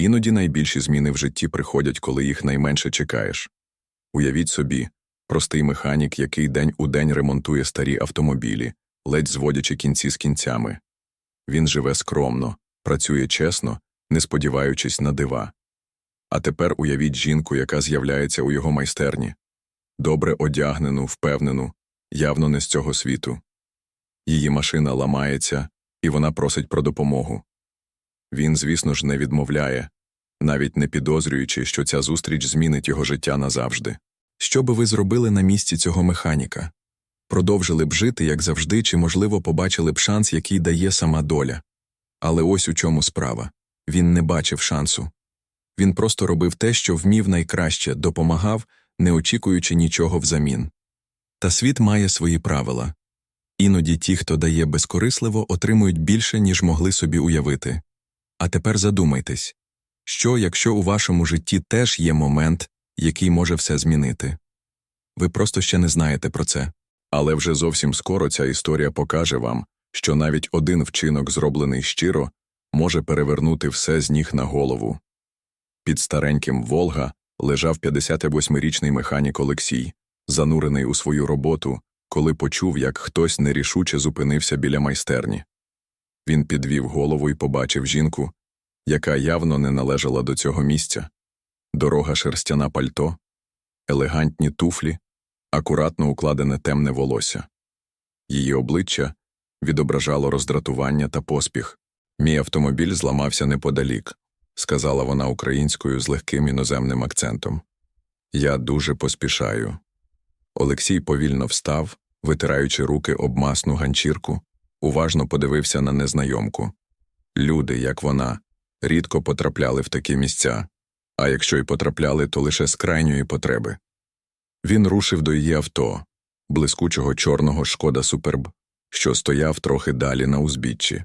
Іноді найбільші зміни в житті приходять, коли їх найменше чекаєш. Уявіть собі, простий механік, який день у день ремонтує старі автомобілі, ледь зводячи кінці з кінцями. Він живе скромно, працює чесно, не сподіваючись на дива. А тепер уявіть жінку, яка з'являється у його майстерні, добре одягнену, впевнену, явно не з цього світу. Її машина ламається, і вона просить про допомогу. Він, звісно ж, не відмовляє, навіть не підозрюючи, що ця зустріч змінить його життя назавжди. Що би ви зробили на місці цього механіка? Продовжили б жити, як завжди, чи, можливо, побачили б шанс, який дає сама доля. Але ось у чому справа він не бачив шансу. Він просто робив те, що вмів найкраще, допомагав, не очікуючи нічого взамін. Та світ має свої правила. Іноді ті, хто дає безкорисливо, отримують більше, ніж могли собі уявити. А тепер задумайтесь що, якщо у вашому житті теж є момент, який може все змінити? Ви просто ще не знаєте про це. Але вже зовсім скоро ця історія покаже вам, що навіть один вчинок, зроблений щиро, може перевернути все з ніг на голову. Під стареньким Волга лежав 58-річний механік Олексій, занурений у свою роботу, коли почув, як хтось нерішуче зупинився біля майстерні. Він підвів голову і побачив жінку, яка явно не належала до цього місця. Дорога шерстяна пальто, елегантні туфлі, акуратно укладене темне волосся. Її обличчя відображало роздратування та поспіх. Мій автомобіль зламався неподалік, сказала вона українською з легким іноземним акцентом. Я дуже поспішаю. Олексій повільно встав, витираючи руки об масну ганчірку, уважно подивився на незнайомку. Люди, як вона, рідко потрапляли в такі місця, а якщо й потрапляли, то лише з крайньої потреби. Він рушив до її авто, блискучого чорного шкода Суперб, що стояв трохи далі на узбіччі.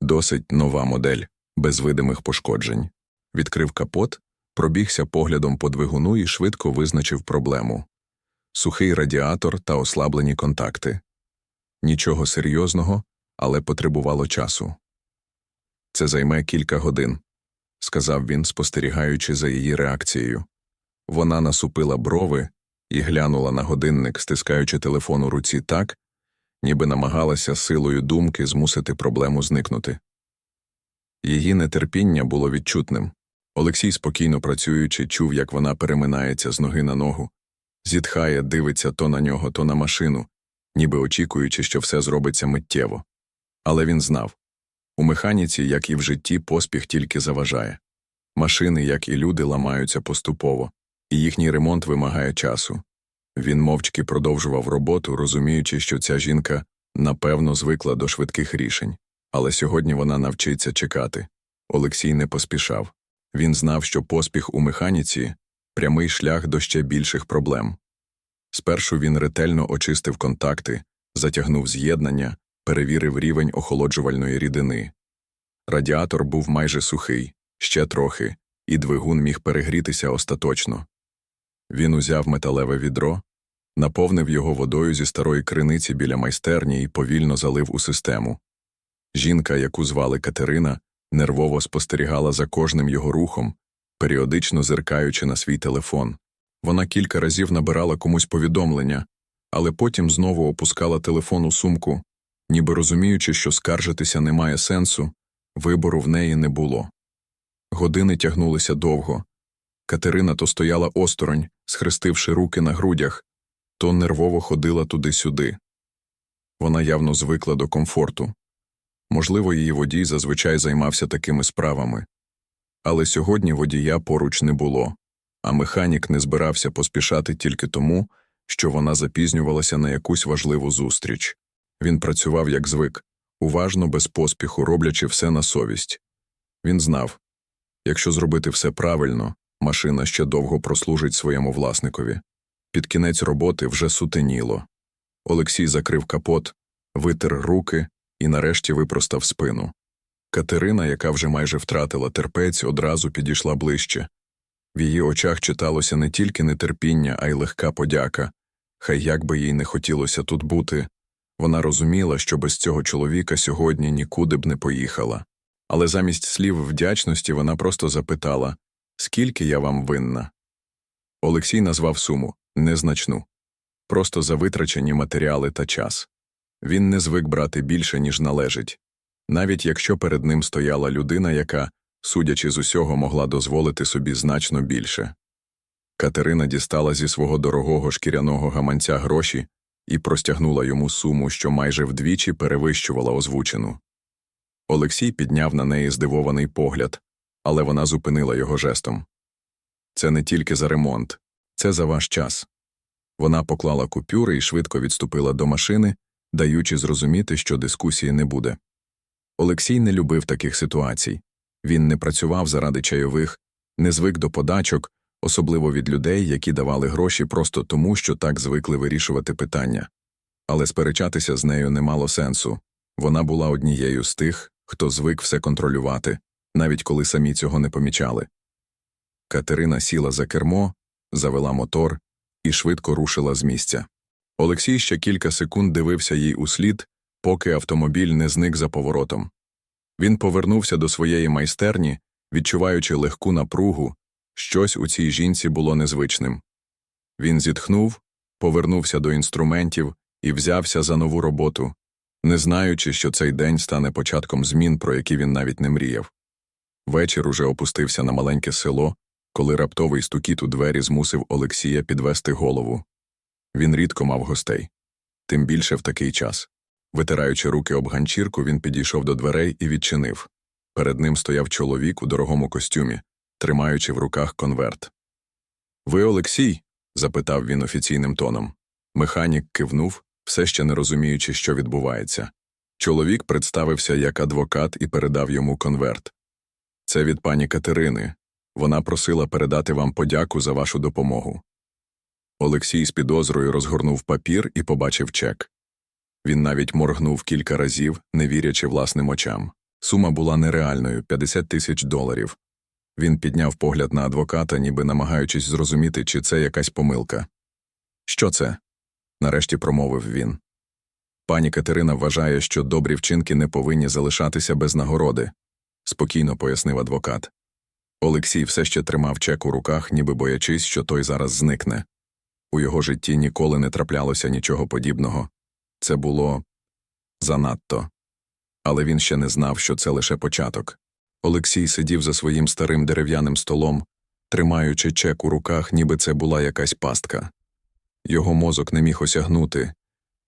Досить нова модель, без видимих пошкоджень. Відкрив капот, пробігся поглядом по двигуну і швидко визначив проблему сухий радіатор та ослаблені контакти. Нічого серйозного, але потребувало часу. Це займе кілька годин, сказав він, спостерігаючи за її реакцією. Вона насупила брови і глянула на годинник, стискаючи телефон у руці так, ніби намагалася силою думки змусити проблему зникнути. Її нетерпіння було відчутним. Олексій, спокійно працюючи, чув, як вона переминається з ноги на ногу, зітхає, дивиться то на нього, то на машину, ніби очікуючи, що все зробиться миттєво. Але він знав у механіці, як і в житті, поспіх тільки заважає. Машини, як і люди, ламаються поступово, і їхній ремонт вимагає часу. Він мовчки продовжував роботу, розуміючи, що ця жінка напевно звикла до швидких рішень, але сьогодні вона навчиться чекати. Олексій не поспішав. Він знав, що поспіх у механіці прямий шлях до ще більших проблем. Спершу він ретельно очистив контакти, затягнув з'єднання, перевірив рівень охолоджувальної рідини. Радіатор був майже сухий, ще трохи, і двигун міг перегрітися остаточно. Він узяв металеве відро, наповнив його водою зі старої криниці біля майстерні і повільно залив у систему. Жінка, яку звали Катерина, нервово спостерігала за кожним його рухом, періодично зиркаючи на свій телефон. Вона кілька разів набирала комусь повідомлення, але потім знову опускала телефон у сумку, ніби розуміючи, що скаржитися немає сенсу, вибору в неї не було. Години тягнулися довго. Катерина то стояла осторонь, схрестивши руки на грудях, то нервово ходила туди-сюди. Вона явно звикла до комфорту. Можливо, її водій зазвичай займався такими справами. Але сьогодні водія поруч не було, а механік не збирався поспішати тільки тому, що вона запізнювалася на якусь важливу зустріч. Він працював як звик, уважно, без поспіху, роблячи все на совість. Він знав якщо зробити все правильно, машина ще довго прослужить своєму власникові. Під кінець роботи вже сутеніло. Олексій закрив капот, витер руки і нарешті випростав спину. Катерина, яка вже майже втратила терпець, одразу підійшла ближче. В її очах читалося не тільки нетерпіння, а й легка подяка. Хай як би їй не хотілося тут бути, вона розуміла, що без цього чоловіка сьогодні нікуди б не поїхала. Але замість слів вдячності вона просто запитала Скільки я вам винна? Олексій назвав суму незначну, просто за витрачені матеріали та час. Він не звик брати більше, ніж належить, навіть якщо перед ним стояла людина, яка, судячи з усього, могла дозволити собі значно більше. Катерина дістала зі свого дорогого шкіряного гаманця гроші і простягнула йому суму, що майже вдвічі перевищувала озвучену. Олексій підняв на неї здивований погляд, але вона зупинила його жестом. Це не тільки за ремонт, це за ваш час. Вона поклала купюри і швидко відступила до машини, даючи зрозуміти, що дискусії не буде. Олексій не любив таких ситуацій. Він не працював заради чайових, не звик до подачок, особливо від людей, які давали гроші просто тому, що так звикли вирішувати питання. Але сперечатися з нею не мало сенсу вона була однією з тих, хто звик все контролювати, навіть коли самі цього не помічали. Катерина сіла за кермо, завела мотор і швидко рушила з місця. Олексій ще кілька секунд дивився їй услід, поки автомобіль не зник за поворотом. Він повернувся до своєї майстерні, відчуваючи легку напругу, щось у цій жінці було незвичним. Він зітхнув, повернувся до інструментів і взявся за нову роботу, не знаючи, що цей день стане початком змін, про які він навіть не мріяв. Вечір уже опустився на маленьке село, коли раптовий стукіт у двері змусив Олексія підвести голову. Він рідко мав гостей. Тим більше в такий час. Витираючи руки об ганчірку, він підійшов до дверей і відчинив. Перед ним стояв чоловік у дорогому костюмі, тримаючи в руках конверт. Ви Олексій? запитав він офіційним тоном. Механік кивнув, все ще не розуміючи, що відбувається. Чоловік представився як адвокат і передав йому конверт. Це від пані Катерини. Вона просила передати вам подяку за вашу допомогу. Олексій з підозрою розгорнув папір і побачив чек. Він навіть моргнув кілька разів, не вірячи власним очам. Сума була нереальною 50 тисяч доларів. Він підняв погляд на адвоката, ніби намагаючись зрозуміти, чи це якась помилка. Що це? нарешті промовив він. Пані Катерина вважає, що добрі вчинки не повинні залишатися без нагороди, спокійно пояснив адвокат. Олексій все ще тримав чек у руках, ніби боячись, що той зараз зникне. У його житті ніколи не траплялося нічого подібного. Це було занадто. Але він ще не знав, що це лише початок. Олексій сидів за своїм старим дерев'яним столом, тримаючи чек у руках, ніби це була якась пастка. Його мозок не міг осягнути,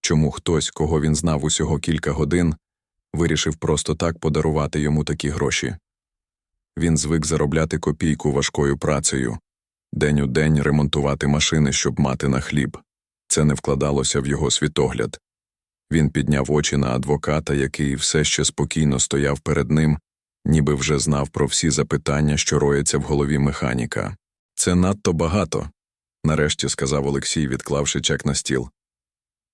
чому хтось, кого він знав усього кілька годин, вирішив просто так подарувати йому такі гроші. Він звик заробляти копійку важкою працею, день у день ремонтувати машини, щоб мати на хліб. Це не вкладалося в його світогляд. Він підняв очі на адвоката, який все ще спокійно стояв перед ним, ніби вже знав про всі запитання, що рояться в голові механіка. Це надто багато, нарешті сказав Олексій, відклавши чек на стіл.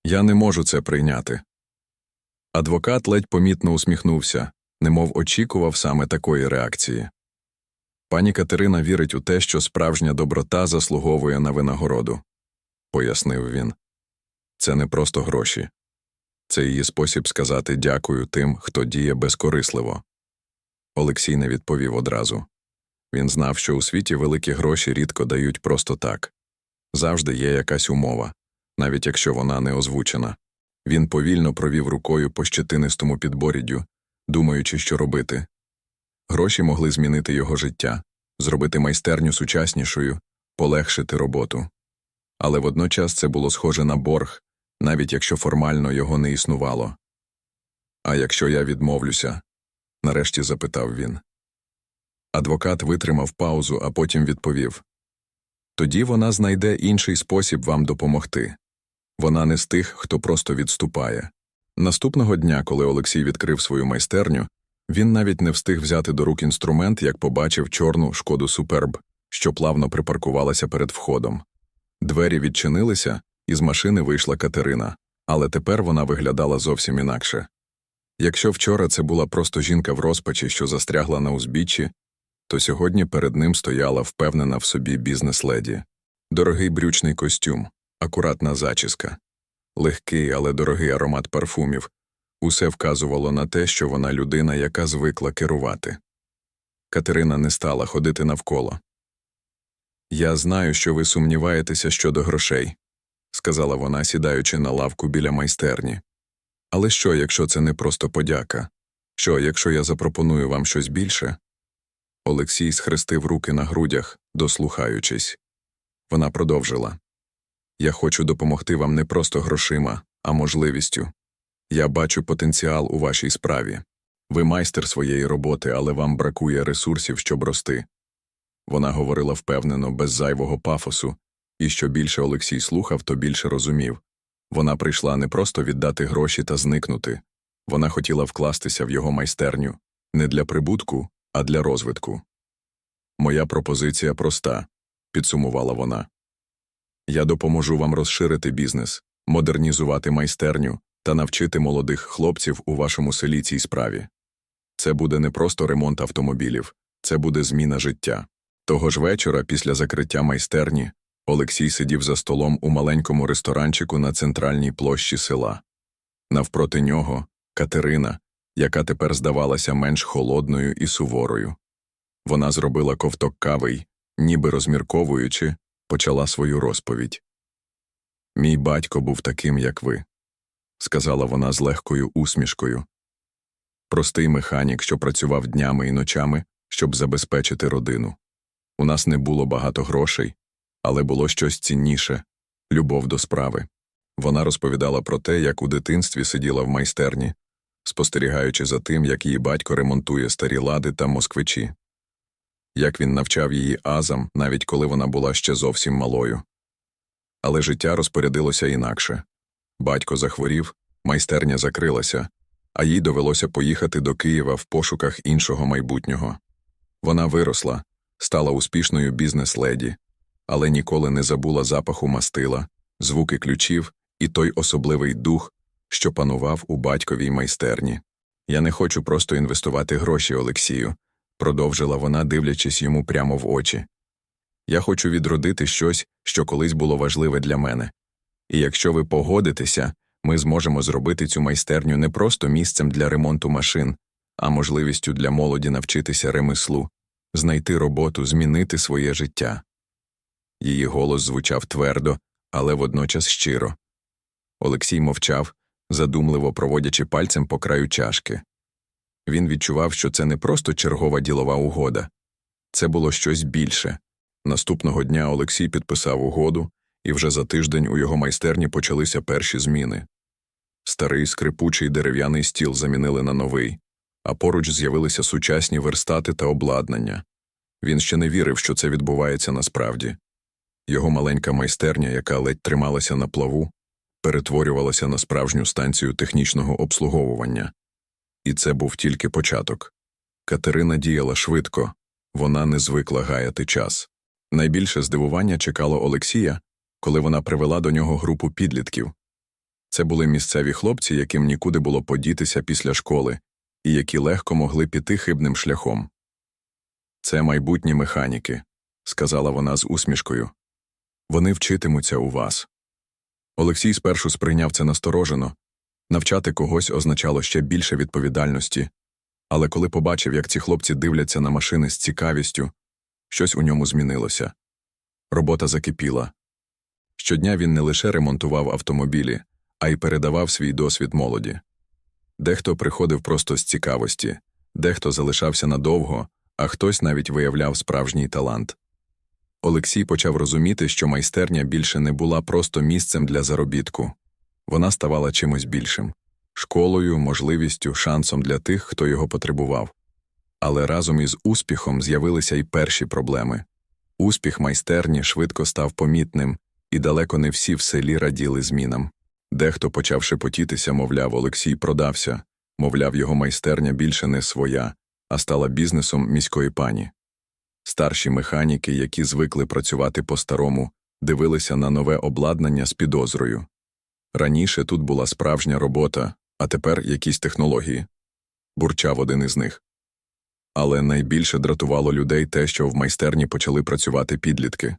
Я не можу це прийняти. Адвокат ледь помітно усміхнувся, немов очікував саме такої реакції. Пані Катерина вірить у те, що справжня доброта заслуговує на винагороду, пояснив він. Це не просто гроші, це її спосіб сказати дякую тим, хто діє безкорисливо. Олексій не відповів одразу. Він знав, що у світі великі гроші рідко дають просто так. Завжди є якась умова, навіть якщо вона не озвучена. Він повільно провів рукою по щетинистому підборіддю, думаючи, що робити. Гроші могли змінити його життя, зробити майстерню сучаснішою, полегшити роботу. Але водночас це було схоже на борг, навіть якщо формально його не існувало. А якщо я відмовлюся? Нарешті запитав він. Адвокат витримав паузу, а потім відповів тоді вона знайде інший спосіб вам допомогти. Вона не з тих, хто просто відступає. Наступного дня, коли Олексій відкрив свою майстерню, він навіть не встиг взяти до рук інструмент, як побачив чорну шкоду суперб, що плавно припаркувалася перед входом. Двері відчинилися, і з машини вийшла Катерина, але тепер вона виглядала зовсім інакше. Якщо вчора це була просто жінка в розпачі, що застрягла на узбіччі, то сьогодні перед ним стояла впевнена в собі бізнес-леді. Дорогий брючний костюм, акуратна зачіска, легкий, але дорогий аромат парфумів, Усе вказувало на те, що вона людина, яка звикла керувати. Катерина не стала ходити навколо. Я знаю, що ви сумніваєтеся щодо грошей, сказала вона, сідаючи на лавку біля майстерні. Але що, якщо це не просто подяка? Що, якщо я запропоную вам щось більше? Олексій схрестив руки на грудях, дослухаючись. Вона продовжила. Я хочу допомогти вам не просто грошима, а можливістю. Я бачу потенціал у вашій справі. Ви майстер своєї роботи, але вам бракує ресурсів, щоб рости. Вона говорила впевнено, без зайвого пафосу, і що більше Олексій слухав, то більше розумів. Вона прийшла не просто віддати гроші та зникнути. Вона хотіла вкластися в його майстерню не для прибутку, а для розвитку. Моя пропозиція проста, підсумувала вона. Я допоможу вам розширити бізнес, модернізувати майстерню та навчити молодих хлопців у вашому селі цій справі. Це буде не просто ремонт автомобілів, це буде зміна життя. Того ж вечора, після закриття майстерні, Олексій сидів за столом у маленькому ресторанчику на центральній площі села. Навпроти нього Катерина, яка тепер здавалася менш холодною і суворою. Вона зробила ковток кави й, ніби розмірковуючи, почала свою розповідь. Мій батько був таким, як ви, сказала вона з легкою усмішкою. Простий механік, що працював днями і ночами, щоб забезпечити родину. У нас не було багато грошей, але було щось цінніше любов до справи. Вона розповідала про те, як у дитинстві сиділа в майстерні, спостерігаючи за тим, як її батько ремонтує старі лади та москвичі, як він навчав її азам, навіть коли вона була ще зовсім малою. Але життя розпорядилося інакше. Батько захворів, майстерня закрилася, а їй довелося поїхати до Києва в пошуках іншого майбутнього. Вона виросла, стала успішною бізнес-леді, але ніколи не забула запаху мастила, звуки ключів і той особливий дух, що панував у батьковій майстерні. Я не хочу просто інвестувати гроші Олексію, продовжила вона, дивлячись йому прямо в очі. Я хочу відродити щось, що колись було важливе для мене. І якщо ви погодитеся, ми зможемо зробити цю майстерню не просто місцем для ремонту машин, а можливістю для молоді навчитися ремеслу, знайти роботу, змінити своє життя. Її голос звучав твердо, але водночас щиро. Олексій мовчав, задумливо проводячи пальцем по краю чашки. Він відчував, що це не просто чергова ділова угода, це було щось більше. Наступного дня Олексій підписав угоду, і вже за тиждень у його майстерні почалися перші зміни. Старий скрипучий дерев'яний стіл замінили на новий, а поруч з'явилися сучасні верстати та обладнання. Він ще не вірив, що це відбувається насправді. Його маленька майстерня, яка ледь трималася на плаву, перетворювалася на справжню станцію технічного обслуговування. І це був тільки початок. Катерина діяла швидко, вона не звикла гаяти час. Найбільше здивування чекало Олексія, коли вона привела до нього групу підлітків. Це були місцеві хлопці, яким нікуди було подітися після школи, і які легко могли піти хибним шляхом. Це майбутні механіки, сказала вона з усмішкою. Вони вчитимуться у вас. Олексій спершу сприйняв це насторожено навчати когось означало ще більше відповідальності, але коли побачив, як ці хлопці дивляться на машини з цікавістю, щось у ньому змінилося. Робота закипіла. Щодня він не лише ремонтував автомобілі, а й передавав свій досвід молоді. Дехто приходив просто з цікавості, дехто залишався надовго, а хтось навіть виявляв справжній талант. Олексій почав розуміти, що майстерня більше не була просто місцем для заробітку, вона ставала чимось більшим школою, можливістю, шансом для тих, хто його потребував. Але разом із успіхом з'явилися й перші проблеми. Успіх майстерні швидко став помітним, і далеко не всі в селі раділи змінам. Дехто почав шепотітися, мовляв, Олексій продався, мовляв, його майстерня більше не своя, а стала бізнесом міської пані. Старші механіки, які звикли працювати по-старому, дивилися на нове обладнання з підозрою. Раніше тут була справжня робота, а тепер якісь технології. Бурчав один із них. Але найбільше дратувало людей те, що в майстерні почали працювати підлітки.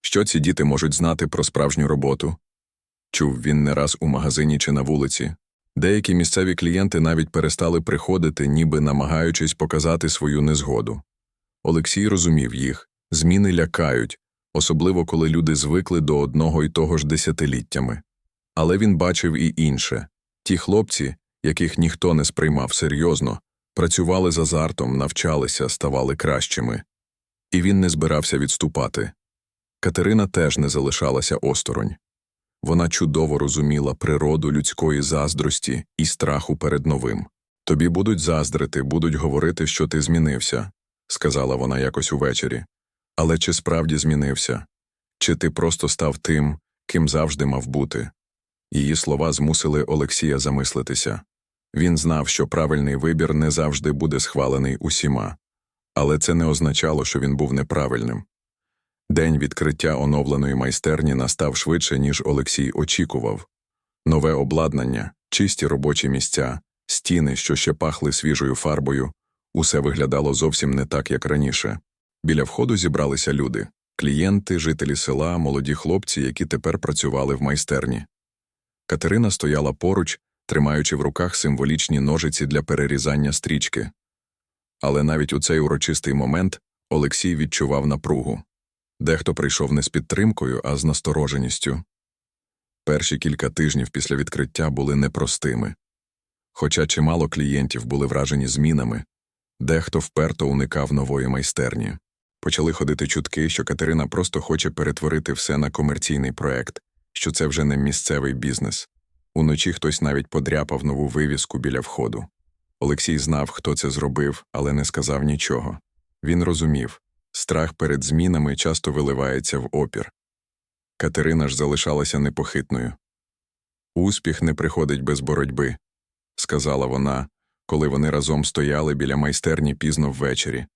Що ці діти можуть знати про справжню роботу? Чув він не раз у магазині чи на вулиці. Деякі місцеві клієнти навіть перестали приходити, ніби намагаючись показати свою незгоду. Олексій розумів їх, зміни лякають, особливо коли люди звикли до одного і того ж десятиліттями. Але він бачив і інше ті хлопці, яких ніхто не сприймав серйозно, працювали з азартом, навчалися, ставали кращими. І він не збирався відступати. Катерина теж не залишалася осторонь. Вона чудово розуміла природу людської заздрості і страху перед новим. Тобі будуть заздрити, будуть говорити, що ти змінився, сказала вона якось увечері. Але чи справді змінився? Чи ти просто став тим, ким завжди мав бути? Її слова змусили Олексія замислитися. Він знав, що правильний вибір не завжди буде схвалений усіма, але це не означало, що він був неправильним. День відкриття оновленої майстерні настав швидше, ніж Олексій очікував. Нове обладнання, чисті робочі місця, стіни, що ще пахли свіжою фарбою, усе виглядало зовсім не так, як раніше. Біля входу зібралися люди клієнти, жителі села, молоді хлопці, які тепер працювали в майстерні. Катерина стояла поруч, тримаючи в руках символічні ножиці для перерізання стрічки. Але навіть у цей урочистий момент Олексій відчував напругу. Дехто прийшов не з підтримкою, а з настороженістю. Перші кілька тижнів після відкриття були непростими. Хоча чимало клієнтів були вражені змінами, дехто вперто уникав нової майстерні. Почали ходити чутки, що Катерина просто хоче перетворити все на комерційний проект, що це вже не місцевий бізнес. Уночі хтось навіть подряпав нову вивіску біля входу. Олексій знав, хто це зробив, але не сказав нічого. Він розумів страх перед змінами часто виливається в опір. Катерина ж залишалася непохитною. Успіх не приходить без боротьби, сказала вона, коли вони разом стояли біля майстерні пізно ввечері.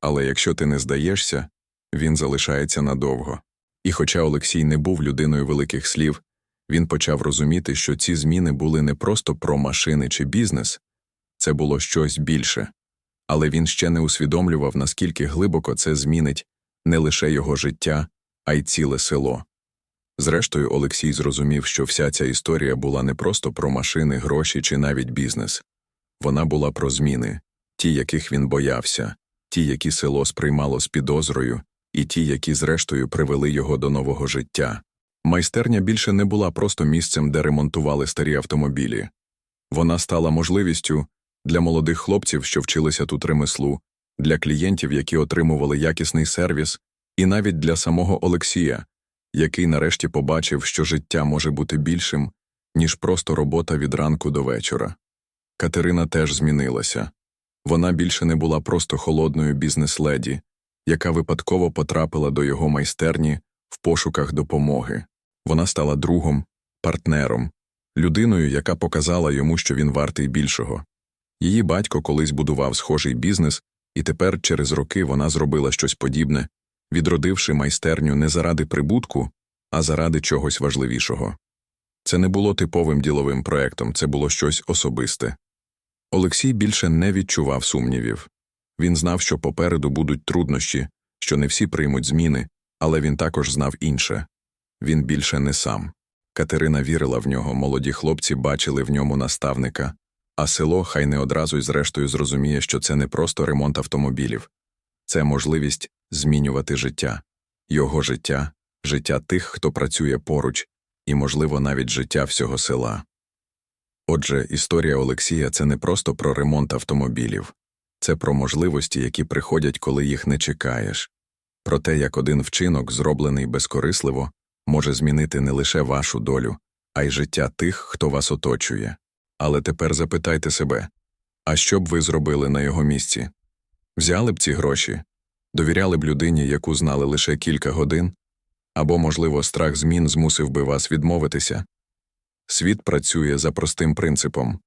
Але якщо ти не здаєшся, він залишається надовго. І хоча Олексій не був людиною великих слів, він почав розуміти, що ці зміни були не просто про машини чи бізнес, це було щось більше. Але він ще не усвідомлював, наскільки глибоко це змінить не лише його життя, а й ціле село. Зрештою, Олексій зрозумів, що вся ця історія була не просто про машини, гроші чи навіть бізнес. Вона була про зміни, ті, яких він боявся, ті, які село сприймало з підозрою, і ті, які зрештою привели його до нового життя. Майстерня більше не була просто місцем, де ремонтували старі автомобілі. Вона стала можливістю для молодих хлопців, що вчилися тут ремеслу, для клієнтів, які отримували якісний сервіс, і навіть для самого Олексія, який нарешті побачив, що життя може бути більшим, ніж просто робота від ранку до вечора. Катерина теж змінилася. Вона більше не була просто холодною бізнес-леді, яка випадково потрапила до його майстерні в пошуках допомоги. Вона стала другом, партнером, людиною, яка показала йому, що він вартий більшого. Її батько колись будував схожий бізнес, і тепер через роки вона зробила щось подібне, відродивши майстерню не заради прибутку, а заради чогось важливішого. Це не було типовим діловим проектом, це було щось особисте. Олексій більше не відчував сумнівів. Він знав, що попереду будуть труднощі, що не всі приймуть зміни, але він також знав інше він більше не сам. Катерина вірила в нього, молоді хлопці бачили в ньому наставника, а село хай не одразу й зрештою зрозуміє, що це не просто ремонт автомобілів, це можливість змінювати життя, його життя, життя тих, хто працює поруч, і, можливо, навіть життя всього села. Отже, історія Олексія це не просто про ремонт автомобілів, це про можливості, які приходять, коли їх не чекаєш, про те, як один вчинок, зроблений безкорисливо, може змінити не лише вашу долю, а й життя тих, хто вас оточує. Але тепер запитайте себе а що б ви зробили на його місці? Взяли б ці гроші, довіряли б людині, яку знали лише кілька годин, або, можливо, страх змін змусив би вас відмовитися? Світ працює за простим принципом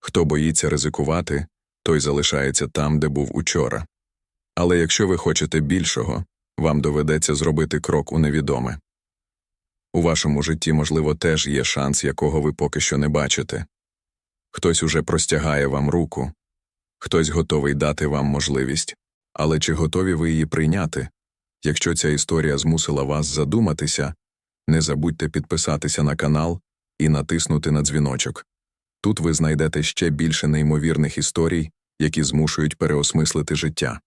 хто боїться ризикувати, той залишається там, де був учора. Але якщо ви хочете більшого, вам доведеться зробити крок у невідоме. У вашому житті, можливо, теж є шанс, якого ви поки що не бачите. Хтось уже простягає вам руку, хтось готовий дати вам можливість, але чи готові ви її прийняти? Якщо ця історія змусила вас задуматися, не забудьте підписатися на канал і натиснути на дзвіночок. Тут ви знайдете ще більше неймовірних історій, які змушують переосмислити життя.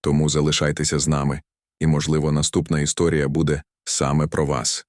Тому залишайтеся з нами, і, можливо, наступна історія буде саме про вас.